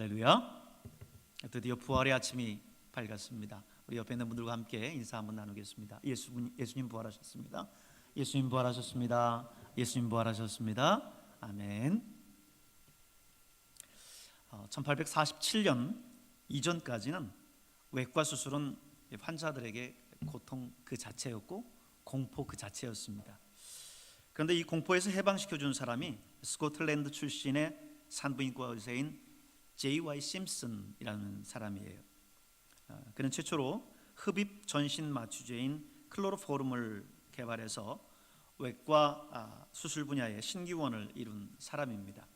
할렐루야. 드디어 부활의 아침이 밝았습니다. 우리 옆에 있는 분들과 함께 인사 한번 나누겠습니다. 예수 예수님 부활하셨습니다. 예수님 부활하셨습니다. 예수님 부활하셨습니다. 아멘. 어, 1847년 이전까지는 외과 수술은 환자들에게 고통 그 자체였고 공포 그 자체였습니다. 그런데 이 공포에서 해방시켜 준 사람이 스코틀랜드 출신의 산부인과 의사인 J.Y. 심슨이라는 사람이에요. 어, 그는 최초로 흡입 전신 마취제인 클로로포름을 개발해서 외과 아, 수술 분야의 신기원을 이룬 사람입니다.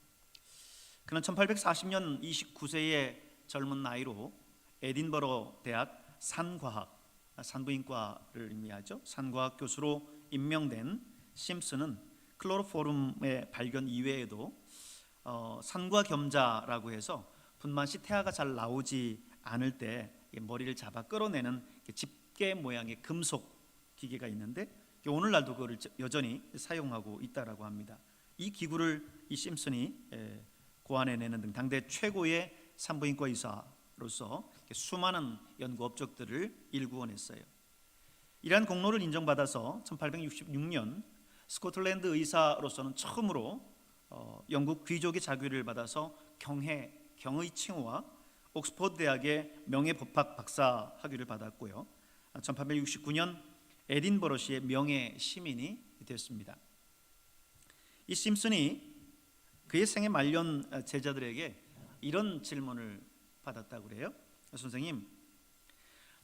그는 1840년 29세의 젊은 나이로 에딘버러 대학 산과학 아, 산부인과를 의미하죠. 산과학 교수로 임명된 심슨은 클로로포름의 발견 이외에도 어, 산과 겸자라고 해서 분만 시 태아가 잘 나오지 않을 때 머리를 잡아 끌어내는 집게 모양의 금속 기계가 있는데 오늘날도 그걸 여전히 사용하고 있다라고 합니다. 이 기구를 이 심슨이 고안해내는 등 당대 최고의 산부인과 의사로서 수많은 연구 업적들을 일구어냈어요. 이러한 공로를 인정받아서 1866년 스코틀랜드 의사로서는 처음으로 어, 영국 귀족의 자규를 받아서 경해 경의 칭호와 옥스퍼드 대학의 명예 법학 박사 학위를 받았고요. 1869년 에딘버러시의 명예 시민이 됐습니다. 이 심슨이 그의 생애 말년 제자들에게 이런 질문을 받았다고 그래요. 선생님,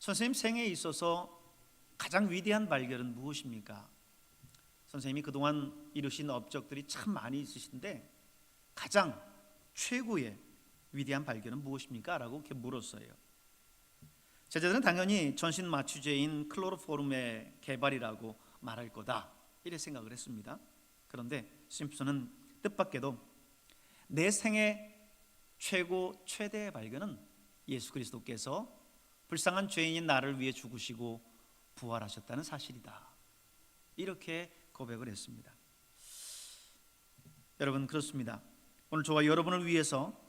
선생님 생애에 있어서 가장 위대한 발견은 무엇입니까? 선생님이 그동안 이루신 업적들이 참 많이 있으신데 가장 최고의 위대한 발견은 무엇입니까? 라고 이렇게 물었어요. 제자들은 당연히 전신 마취제인 클로로포름의 개발이라고 말할 거다. 이래 생각을 했습니다. 그런데 심슨은 뜻밖에도 내 생애 최고 최대의 발견은 예수 그리스도께서 불쌍한 죄인인 나를 위해 죽으시고 부활하셨다는 사실이다. 이렇게 고백을 했습니다. 여러분 그렇습니다. 오늘 저와 여러분을 위해서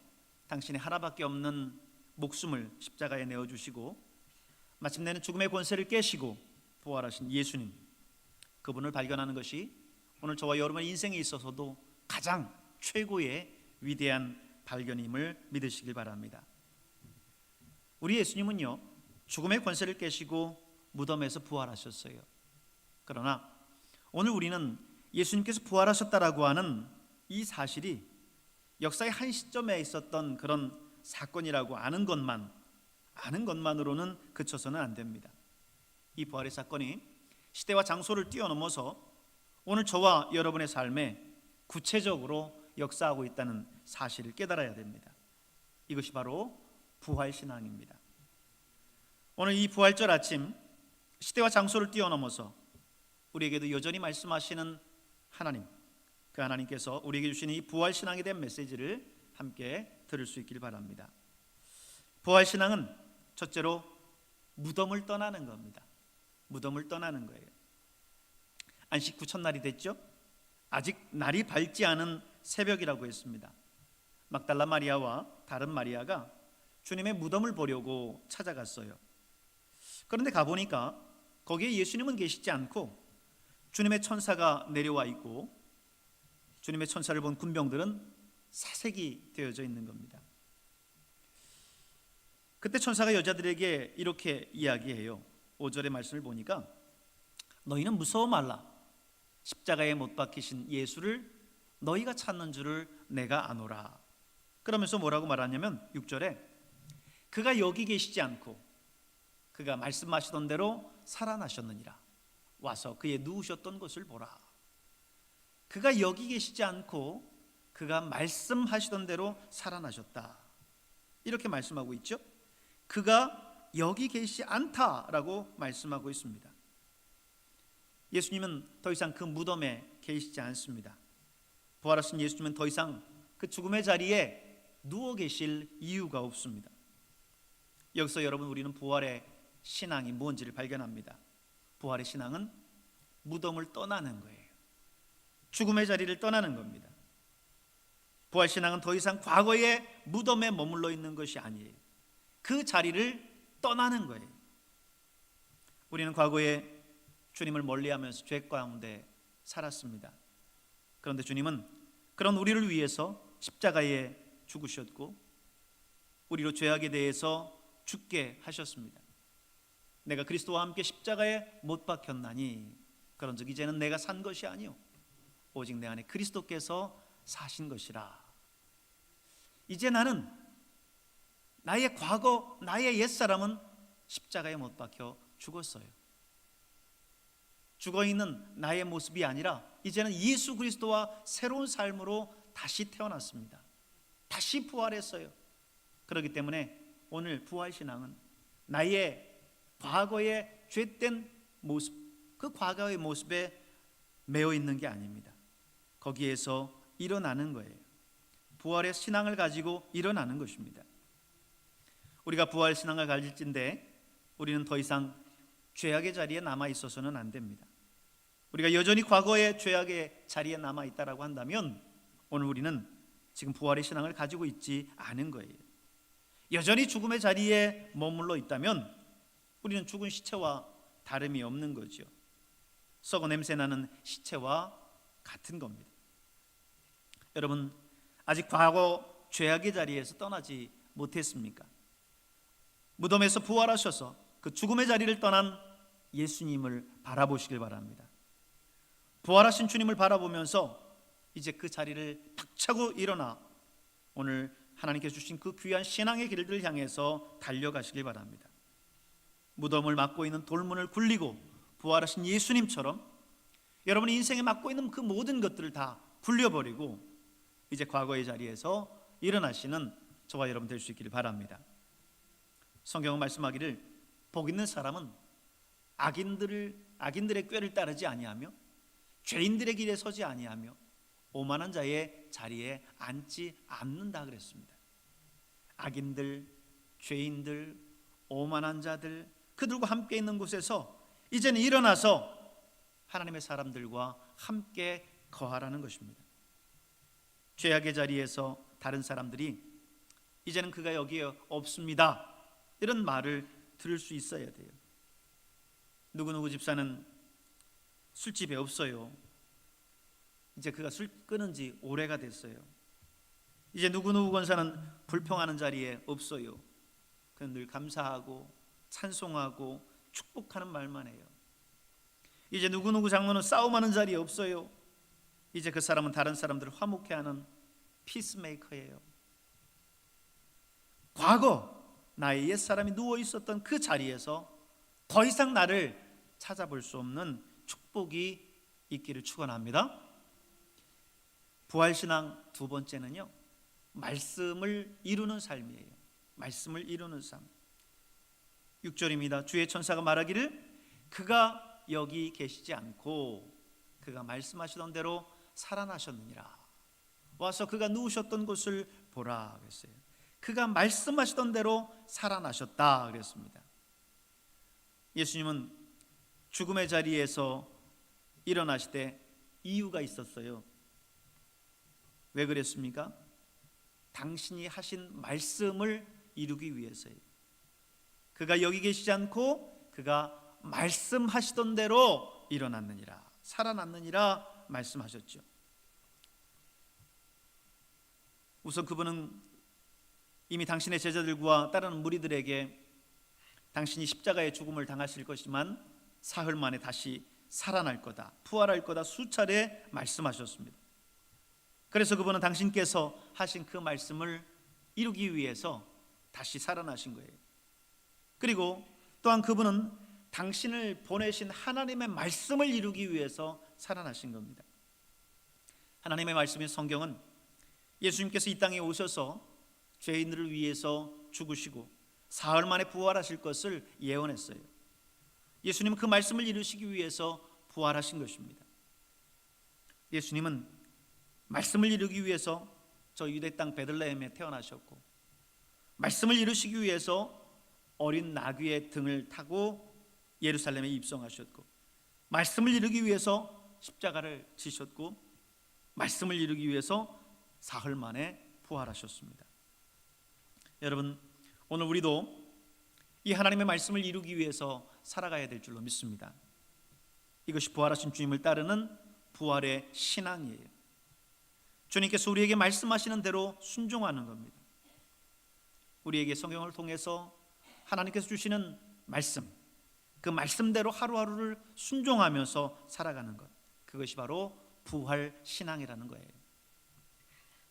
당신의 하나밖에 없는 목숨을 십자가에 내어 주시고 마침내는 죽음의 권세를 깨시고 부활하신 예수님 그분을 발견하는 것이 오늘 저와 여러분의 인생에 있어서도 가장 최고의 위대한 발견임을 믿으시길 바랍니다. 우리 예수님은요 죽음의 권세를 깨시고 무덤에서 부활하셨어요. 그러나 오늘 우리는 예수님께서 부활하셨다라고 하는 이 사실이 역사의 한 시점에 있었던 그런 사건이라고 아는 것만 아는 것만으로는 그쳐서는 안 됩니다. 이 부활의 사건이 시대와 장소를 뛰어넘어서 오늘 저와 여러분의 삶에 구체적으로 역사하고 있다는 사실을 깨달아야 됩니다. 이것이 바로 부활 신앙입니다. 오늘 이 부활절 아침 시대와 장소를 뛰어넘어서 우리에게도 여전히 말씀하시는 하나님, 그 하나님께서 우리에게 주신 이 부활 신앙에 대한 메시지를 함께 들을 수 있길 바랍니다. 부활 신앙은 첫째로 무덤을 떠나는 겁니다. 무덤을 떠나는 거예요. 안식 후 첫날이 됐죠? 아직 날이 밝지 않은 새벽이라고 했습니다. 막달라 마리아와 다른 마리아가 주님의 무덤을 보려고 찾아갔어요. 그런데 가보니까 거기에 예수님은 계시지 않고 주님의 천사가 내려와 있고 주님의 천사를 본 군병들은 사색이 되어져 있는 겁니다. 그때 천사가 여자들에게 이렇게 이야기해요. 5절의 말씀을 보니까 너희는 무서워 말라. 십자가에 못 박히신 예수를 너희가 찾는 줄을 내가 아노라. 그러면서 뭐라고 말하냐면 6절에 그가 여기 계시지 않고 그가 말씀하시던 대로 살아나셨느니라. 와서 그의 누우셨던 것을 보라. 그가 여기 계시지 않고 그가 말씀하시던 대로 살아나셨다. 이렇게 말씀하고 있죠. 그가 여기 계시지 않다라고 말씀하고 있습니다. 예수님은 더 이상 그 무덤에 계시지 않습니다. 부활하신 예수님은 더 이상 그 죽음의 자리에 누워 계실 이유가 없습니다. 여기서 여러분 우리는 부활의 신앙이 뭔지를 발견합니다. 부활의 신앙은 무덤을 떠나는 거예요. 죽음의 자리를 떠나는 겁니다. 부활 신앙은 더 이상 과거의 무덤에 머물러 있는 것이 아니에요. 그 자리를 떠나는 거예요. 우리는 과거에 주님을 멀리하면서 죄 가운데 살았습니다. 그런데 주님은 그런 우리를 위해서 십자가에 죽으셨고 우리로 죄악에 대해서 죽게 하셨습니다. 내가 그리스도와 함께 십자가에 못 박혔나니 그런즉 이제는 내가 산 것이 아니요 오직 내 안에 그리스도께서 사신 것이라. 이제 나는 나의 과거, 나의 옛 사람은 십자가에 못 박혀 죽었어요. 죽어 있는 나의 모습이 아니라 이제는 예수 그리스도와 새로운 삶으로 다시 태어났습니다. 다시 부활했어요. 그렇기 때문에 오늘 부활 신앙은 나의 과거의 죄된 모습, 그 과거의 모습에 매여 있는 게 아닙니다. 거기에서 일어나는 거예요. 부활의 신앙을 가지고 일어나는 것입니다. 우리가 부활 신앙을 가질진데 우리는 더 이상 죄악의 자리에 남아 있어서는 안 됩니다. 우리가 여전히 과거의 죄악의 자리에 남아 있다라고 한다면 오늘 우리는 지금 부활의 신앙을 가지고 있지 않은 거예요. 여전히 죽음의 자리에 머물러 있다면 우리는 죽은 시체와 다름이 없는 거죠. 썩어 냄새 나는 시체와 같은 겁니다. 여러분 아직 과거 죄악의 자리에서 떠나지 못했습니까? 무덤에서 부활하셔서 그 죽음의 자리를 떠난 예수님을 바라보시길 바랍니다. 부활하신 주님을 바라보면서 이제 그 자리를 탁 차고 일어나 오늘 하나님께서 주신 그 귀한 신앙의 길들을 향해서 달려가시길 바랍니다. 무덤을 막고 있는 돌문을 굴리고 부활하신 예수님처럼 여러분이 인생에 맡고 있는 그 모든 것들을 다 굴려버리고 이제 과거의 자리에서 일어나시는 저와 여러분 될 수 있기를 바랍니다. 성경은 말씀하기를 복 있는 사람은 악인들을 악인들의 꾀를 따르지 아니하며 죄인들의 길에 서지 아니하며 오만한 자의 자리에 앉지 않는다 그랬습니다. 악인들, 죄인들, 오만한 자들 그들과 함께 있는 곳에서 이제는 일어나서 하나님의 사람들과 함께 거하라는 것입니다. 죄악의 자리에서 다른 사람들이 이제는 그가 여기에 없습니다. 이런 말을 들을 수 있어야 돼요. 누구누구 집사는 술집에 없어요. 이제 그가 술 끊은 지 오래가 됐어요. 이제 누구누구 권사는 불평하는 자리에 없어요. 그는 늘 감사하고 찬송하고 축복하는 말만 해요. 이제 누구누구 장로는 싸움하는 자리에 없어요. 이제 그 사람은 다른 사람들을 화목해 하는 피스메이커예요. 과거 나의 옛 사람이 누워 있었던 그 자리에서 더 이상 나를 찾아볼 수 없는 축복이 있기를 축원합니다. 부활 신앙 두 번째는요. 말씀을 이루는 삶이에요. 말씀을 이루는 삶. 6절입니다. 주의 천사가 말하기를 그가 여기 계시지 않고 그가 말씀하시던 대로 살아나셨느니라. 와서 그가 누우셨던 곳을 보라 그랬어요. 그가 말씀하시던 대로 살아나셨다 그랬습니다. 예수님은 죽음의 자리에서 일어나실 이유가 있었어요. 왜 그랬습니까? 당신이 하신 말씀을 이루기 위해서예요. 그가 여기 계시지 않고 그가 말씀하시던 대로 일어났느니라 살아났느니라 말씀하셨죠. 우선 그분은 이미 당신의 제자들과 따르는 무리들에게 당신이 십자가의 죽음을 당하실 것이지만 사흘 만에 다시 살아날 거다, 부활할 거다 수차례 말씀하셨습니다. 그래서 그분은 당신께서 하신 그 말씀을 이루기 위해서 다시 살아나신 거예요. 그리고 또한 그분은 당신을 보내신 하나님의 말씀을 이루기 위해서 살아나신 겁니다. 하나님의 말씀인 성경은 예수님께서 이 땅에 오셔서 죄인들을 위해서 죽으시고 사흘 만에 부활하실 것을 예언했어요. 예수님은 그 말씀을 이루시기 위해서 부활하신 것입니다. 예수님은 말씀을 이루기 위해서 저 유대 땅 베들레헴에 태어나셨고 말씀을 이루시기 위해서 어린 나귀의 등을 타고 예루살렘에 입성하셨고 말씀을 이루기 위해서 십자가를 지셨고 말씀을 이루기 위해서 사흘 만에 부활하셨습니다. 여러분 오늘 우리도 이 하나님의 말씀을 이루기 위해서 살아가야 될 줄로 믿습니다. 이것이 부활하신 주님을 따르는 부활의 신앙이에요. 주님께서 우리에게 말씀하시는 대로 순종하는 겁니다. 우리에게 성경을 통해서 하나님께서 주시는 말씀, 그 말씀대로 하루하루를 순종하면서 살아가는 것. 그것이 바로 부활 신앙이라는 거예요.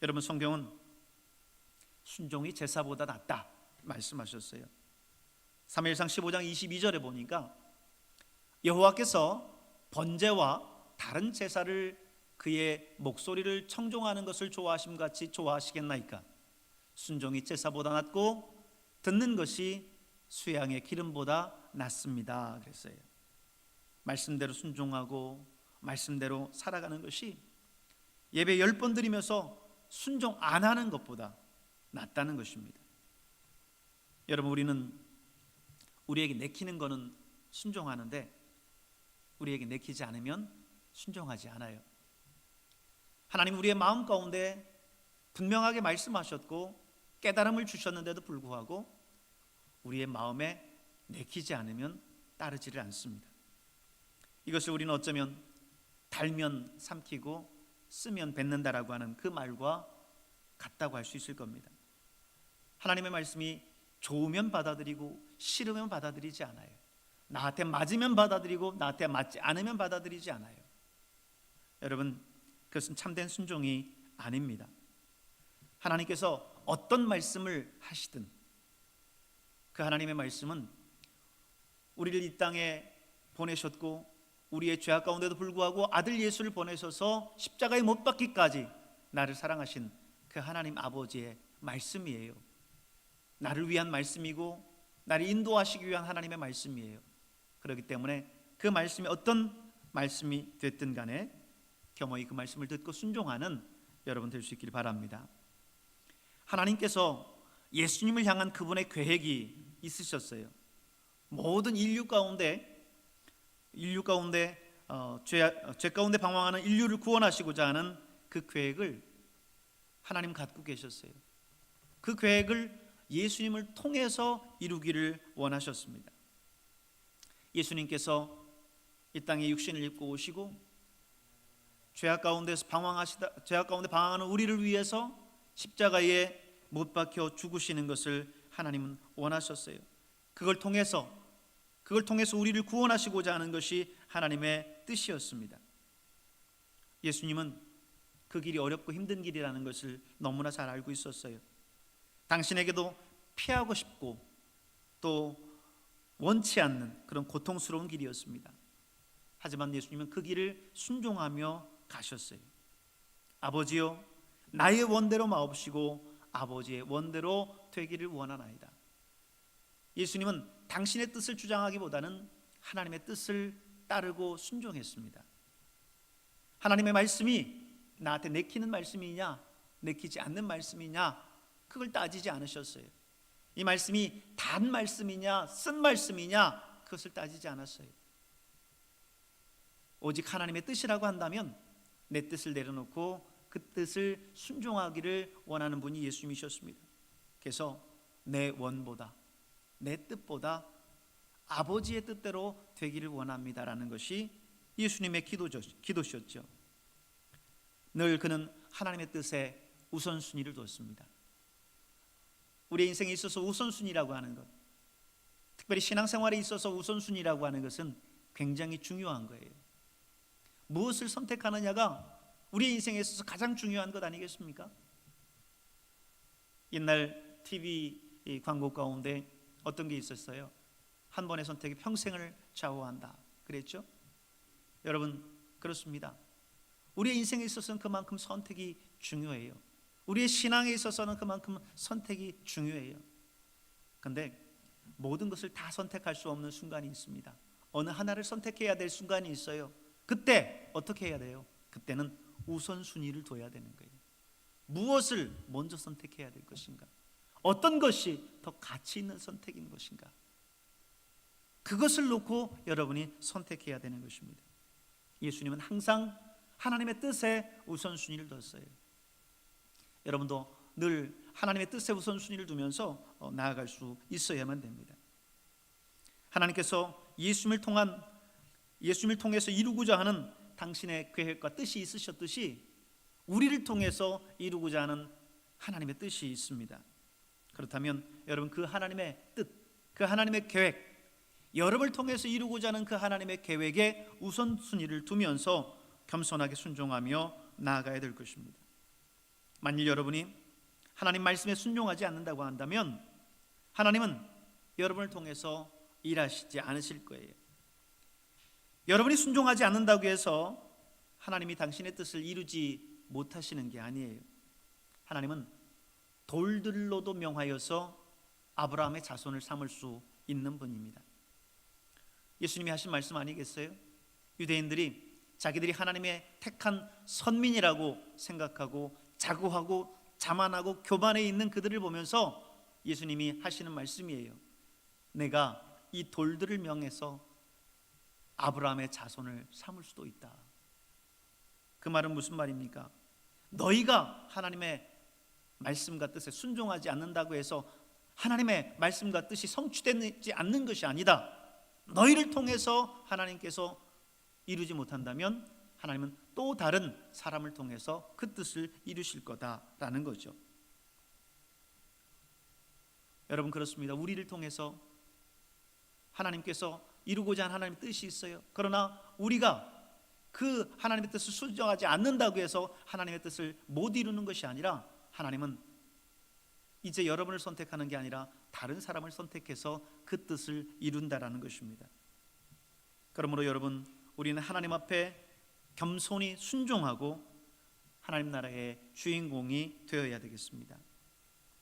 여러분 성경은 순종이 제사보다 낫다 말씀하셨어요. 3일상 15장 22절에 보니까 여호와께서 번제와 다른 제사를 그의 목소리를 청종하는 것을 좋아하심 같이 좋아하시겠나이까 순종이 제사보다 낫고 듣는 것이 수양의 기름보다 낫습니다. 그랬어요. 말씀대로 순종하고 말씀대로 살아가는 것이 예배 열 번 드리면서 순종 안 하는 것보다 낫다는 것입니다. 여러분 우리는 우리에게 내키는 거는 순종하는데 우리에게 내키지 않으면 순종하지 않아요. 하나님 우리의 마음 가운데 분명하게 말씀하셨고 깨달음을 주셨는데도 불구하고 우리의 마음에 내키지 않으면 따르지를 않습니다. 이것을 우리는 어쩌면 달면 삼키고 쓰면 뱉는다라고 하는 그 말과 같다고 할 수 있을 겁니다. 하나님의 말씀이 좋으면 받아들이고 싫으면 받아들이지 않아요. 나한테 맞으면 받아들이고 나한테 맞지 않으면 받아들이지 않아요. 여러분 그것은 참된 순종이 아닙니다. 하나님께서 어떤 말씀을 하시든 그 하나님의 말씀은 우리를 이 땅에 보내셨고 우리의 죄악 가운데도 불구하고 아들 예수를 보내셔서 십자가에 못 박기까지 나를 사랑하신 그 하나님 아버지의 말씀이에요. 나를 위한 말씀이고 나를 인도하시기 위한 하나님의 말씀이에요. 그렇기 때문에 그 말씀이 어떤 말씀이 됐든 간에 겸허히 그 말씀을 듣고 순종하는 여러분 될 수 있기를 바랍니다. 하나님께서 예수님을 향한 그분의 계획이 있으셨어요. 모든 인류 가운데 인류 가운데 어, 죄, 죄 가운데 방황하는 인류를 구원하시고자 하는 그 계획을 하나님 갖고 계셨어요. 그 계획을 예수님을 통해서 이루기를 원하셨습니다. 예수님께서 이 땅에 육신을 입고 오시고 죄악 가운데서 방황하시다 죄악 가운데 방황하는 우리를 위해서 십자가에 못 박혀 죽으시는 것을 하나님은 원하셨어요. 그걸 통해서 그걸 통해서 우리를 구원하시고자 하는 것이 하나님의 뜻이었습니다. 예수님은 그 길이 어렵고 힘든 길이라는 것을 너무나 잘 알고 있었어요. 당신에게도 피하고 싶고 또 원치 않는 그런 고통스러운 길이었습니다. 하지만 예수님은 그 길을 순종하며 가셨어요. 아버지요, 나의 원대로 마옵시고 아버지의 원대로 되기를 원하나이다. 예수님은 당신의 뜻을 주장하기보다는 하나님의 뜻을 따르고 순종했습니다. 하나님의 말씀이 나한테 내키는 말씀이냐, 내키지 않는 말씀이냐, 그걸 따지지 않으셨어요. 이 말씀이 단 말씀이냐, 쓴 말씀이냐, 그것을 따지지 않았어요. 오직 하나님의 뜻이라고 한다면 내 뜻을 내려놓고 그 뜻을 순종하기를 원하는 분이 예수님이셨습니다. 그래서 내 원보다 내 뜻보다 아버지의 뜻대로 되기를 원합니다라는 것이 예수님의 기도죠, 기도셨죠. 늘 그는 하나님의 뜻에 우선순위를 뒀습니다. 우리의 인생에 있어서 우선순위라고 하는 것, 특별히 신앙생활에 있어서 우선순위라고 하는 것은 굉장히 중요한 거예요. 무엇을 선택하느냐가 우리의 인생에 있어서 가장 중요한 것 아니겠습니까? 옛날 TV 광고 가운데 어떤 게 있었어요? 한 번의 선택이 평생을 좌우한다. 그랬죠? 여러분 그렇습니다. 우리의 인생에 있어서는 그만큼 선택이 중요해요. 우리의 신앙에 있어서는 그만큼 선택이 중요해요. 근데 모든 것을 다 선택할 수 없는 순간이 있습니다. 어느 하나를 선택해야 될 순간이 있어요. 그때 어떻게 해야 돼요? 그때는 우선순위를 둬야 되는 거예요. 무엇을 먼저 선택해야 될 것인가? 어떤 것이 더 가치 있는 선택인 것인가? 그것을 놓고 여러분이 선택해야 되는 것입니다. 예수님은 항상 하나님의 뜻에 우선순위를 뒀어요. 여러분도 늘 하나님의 뜻에 우선순위를 두면서 어, 나아갈 수 있어야만 됩니다. 하나님께서 예수님을 통한 예수님을 통해서 이루고자 하는 당신의 계획과 뜻이 있으셨듯이 우리를 통해서 이루고자 하는 하나님의 뜻이 있습니다. 그렇다면 여러분 그 하나님의 뜻, 그 하나님의 계획, 여러분을 통해서 이루고자 하는 그 하나님의 계획에 우선순위를 두면서 겸손하게 순종하며 나아가야 될 것입니다. 만일 여러분이 하나님 말씀에 순종하지 않는다고 한다면 하나님은 여러분을 통해서 일하시지 않으실 거예요. 여러분이 순종하지 않는다고 해서 하나님이 당신의 뜻을 이루지 못하시는 게 아니에요. 하나님은 돌들로도 명하여서 아브라함의 자손을 삼을 수 있는 분입니다. 예수님이 하신 말씀 아니겠어요? 유대인들이 자기들이 하나님의 택한 선민이라고 생각하고 자고하고 자만하고 교만해 있는 그들을 보면서 예수님이 하시는 말씀이에요. 내가 이 돌들을 명해서 아브라함의 자손을 삼을 수도 있다. 그 말은 무슨 말입니까? 너희가 하나님의 말씀과 뜻에 순종하지 않는다고 해서 하나님의 말씀과 뜻이 성취되지 않는 것이 아니다. 너희를 통해서 하나님께서 이루지 못한다면 하나님은 또 다른 사람을 통해서 그 뜻을 이루실 거다라는 거죠. 여러분 그렇습니다. 우리를 통해서 하나님께서 이루고자 하는 하나님의 뜻이 있어요. 그러나 우리가 그 하나님의 뜻을 순종하지 않는다고 해서 하나님의 뜻을 못 이루는 것이 아니라 하나님은 이제 여러분을 선택하는 게 아니라 다른 사람을 선택해서 그 뜻을 이룬다라는 것입니다. 그러므로 여러분 우리는 하나님 앞에 겸손히 순종하고 하나님 나라의 주인공이 되어야 되겠습니다.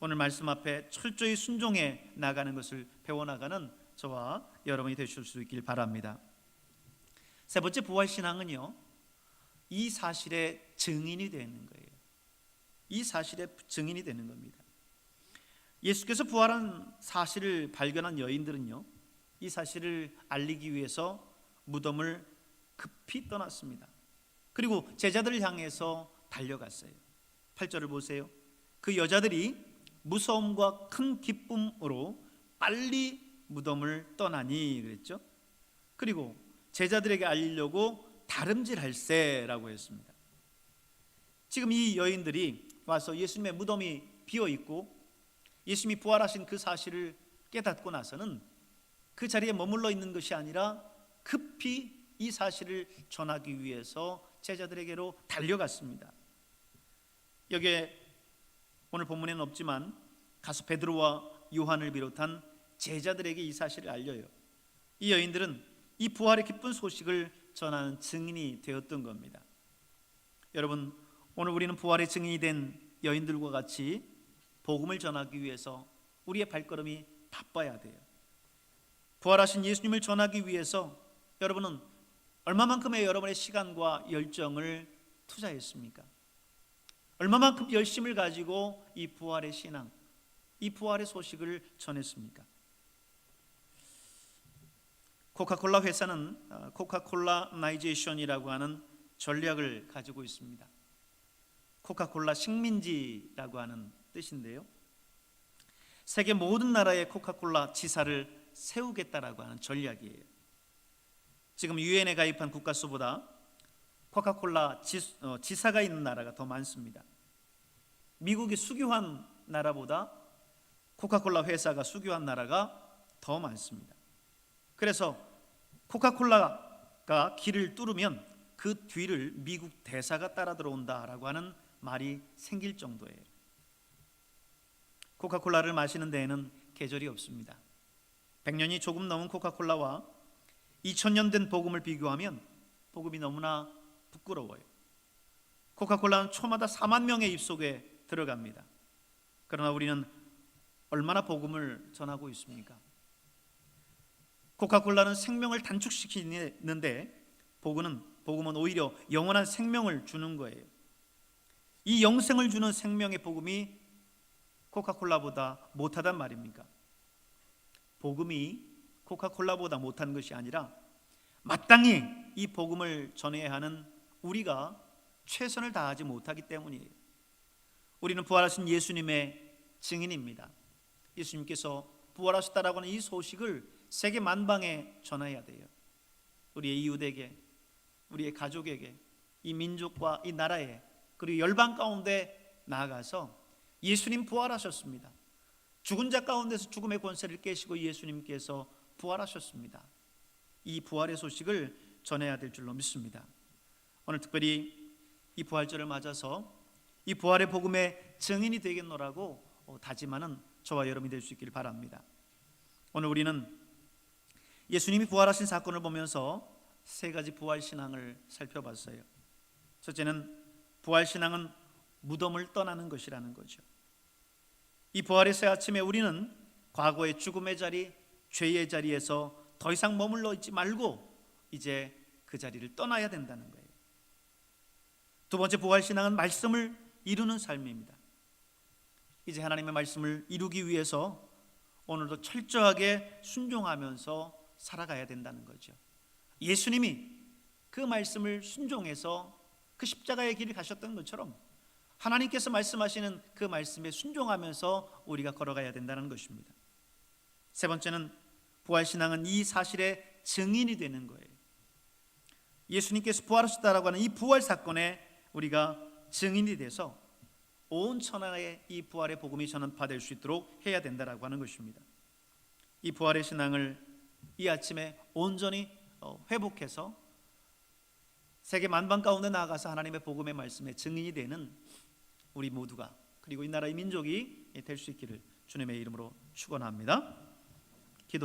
오늘 말씀 앞에 철저히 순종해 나가는 것을 배워나가는 저와 여러분이 되실 수 있길 바랍니다. 세 번째 부활 신앙은요. 이 사실의 증인이 되는 거예요. 이 사실의 증인이 되는 겁니다. 예수께서 부활한 사실을 발견한 여인들은요. 이 사실을 알리기 위해서 무덤을 급히 떠났습니다. 그리고 제자들을 향해서 달려갔어요. 8절을 보세요. 그 여자들이 무서움과 큰 기쁨으로 빨리 무덤을 떠나니 그랬죠. 그리고 제자들에게 알리려고 다름질할세라고 했습니다. 지금 이 여인들이 와서 예수님의 무덤이 비어 있고 예수님이 부활하신 그 사실을 깨닫고 나서는 그 자리에 머물러 있는 것이 아니라 급히 이 사실을 전하기 위해서 제자들에게로 달려갔습니다. 여기에 오늘 본문에는 없지만 가서 베드로와 요한을 비롯한 제자들에게 이 사실을 알려요. 이 여인들은 이 부활의 기쁜 소식을 전하는 증인이 되었던 겁니다. 여러분, 오늘 우리는 부활의 증인이 된 여인들과 같이 복음을 전하기 위해서 우리의 발걸음이 바빠야 돼요. 부활하신 예수님을 전하기 위해서 여러분은 얼마만큼의 여러분의 시간과 열정을 투자했습니까? 얼마만큼 열심을 가지고 이 부활의 신앙, 이 부활의 소식을 전했습니까? 코카콜라 회사는 어, 코카콜라 나이제이션이라고 하는 전략을 가지고 있습니다. 코카콜라 식민지라고 하는 뜻인데요. 세계 모든 나라의 코카콜라 지사를 세우겠다라고 하는 전략이에요. 지금 유엔에 가입한 국가 수보다 코카콜라 지, 어, 지사가 있는 나라가 더 많습니다. 미국이 수교한 나라보다 코카콜라 회사가 수교한 나라가 더 많습니다. 그래서 코카콜라가 길을 뚫으면 그 뒤를 미국 대사가 따라 들어온다라고 하는 말이 생길 정도예요. 코카콜라를 마시는 데에는 계절이 없습니다. 100년이 조금 넘은 코카콜라와 2000년 된 복음을 비교하면 복음이 너무나 부끄러워요. 코카콜라는 초마다 4만 명의 입속에 들어갑니다. 그러나 우리는 얼마나 복음을 전하고 있습니까? 코카콜라는 생명을 단축시키는데 복음은 복음은 오히려 영원한 생명을 주는 거예요. 이 영생을 주는 생명의 복음이 코카콜라보다 못하단 말입니까? 복음이 코카콜라보다 못한 것이 아니라 마땅히 이 복음을 전해야 하는 우리가 최선을 다하지 못하기 때문이에요. 우리는 부활하신 예수님의 증인입니다. 예수님께서 부활하셨다라고 하는 이 소식을 세계 만방에 전해야 돼요. 우리의 이웃에게, 우리의 가족에게, 이 민족과 이 나라에 그리고 열방 가운데 나아가서 예수님 부활하셨습니다. 죽은 자 가운데서 죽음의 권세를 깨시고 예수님께서 부활하셨습니다. 이 부활의 소식을 전해야 될 줄로 믿습니다. 오늘 특별히 이 부활절을 맞아서 이 부활의 복음의 증인이 되겠노라고 어, 다짐하는 저와 여러분이 될 수 있기를 바랍니다. 오늘 우리는 예수님이 부활하신 사건을 보면서 세 가지 부활 신앙을 살펴봤어요. 첫째는 부활 신앙은 무덤을 떠나는 것이라는 거죠. 이 부활의 새 아침에 우리는 과거의 죽음의 자리, 죄의 자리에서 더 이상 머물러 있지 말고 이제 그 자리를 떠나야 된다는 거예요. 두 번째 부활 신앙은 말씀을 이루는 삶입니다. 이제 하나님의 말씀을 이루기 위해서 오늘도 철저하게 순종하면서 살아가야 된다는 거죠. 예수님이 그 말씀을 순종해서 그 십자가의 길을 가셨던 것처럼 하나님께서 말씀하시는 그 말씀에 순종하면서 우리가 걸어가야 된다는 것입니다. 세 번째는 부활 신앙은 이 사실의 증인이 되는 거예요. 예수님께서 부활하셨다라고 하는 이 부활 사건에 우리가 증인이 돼서 온 천하에 이 부활의 복음이 전파될 수 있도록 해야 된다라고 하는 것입니다. 이 부활의 신앙을 이 아침에 온전히 어, 회복해서 세계 만방 가운데 나아가서 하나님의 복음의 말씀에 증인이 되는 우리 모두가 그리고 이 나라의 민족이 될 수 있기를 주님의 이름으로 축원합니다. 기도하